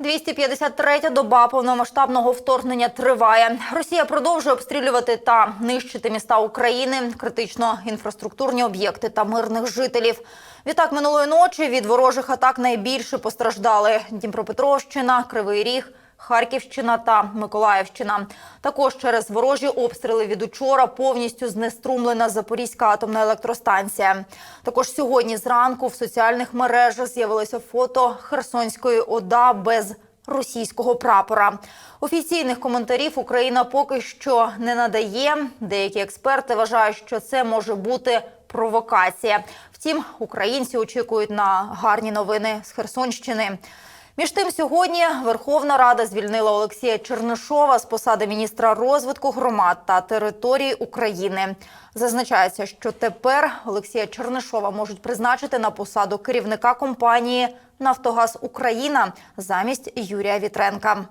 253-я доба повномасштабного вторгнення триває. Росія продовжує обстрілювати та нищити міста України, критично інфраструктурні об'єкти та мирних жителів. Відтак минулої ночі від ворожих атак найбільше постраждали Дніпропетровщина, Кривий Ріг. Харківщина та Миколаївщина. Також через ворожі обстріли від учора повністю знеструмлена Запорізька атомна електростанція. Також сьогодні зранку в соціальних мережах з'явилося фото Херсонської ОДА без російського прапора. Офіційних коментарів Україна поки що не надає. Деякі експерти вважають, що це може бути провокація. Втім, українці очікують на гарні новини з Херсонщини. Між тим, сьогодні Верховна Рада звільнила Олексія Чернишова з посади міністра розвитку громад та територій України. Зазначається, що тепер Олексія Чернишова можуть призначити на посаду керівника компанії Нафтогаз Україна замість Юрія Вітренка.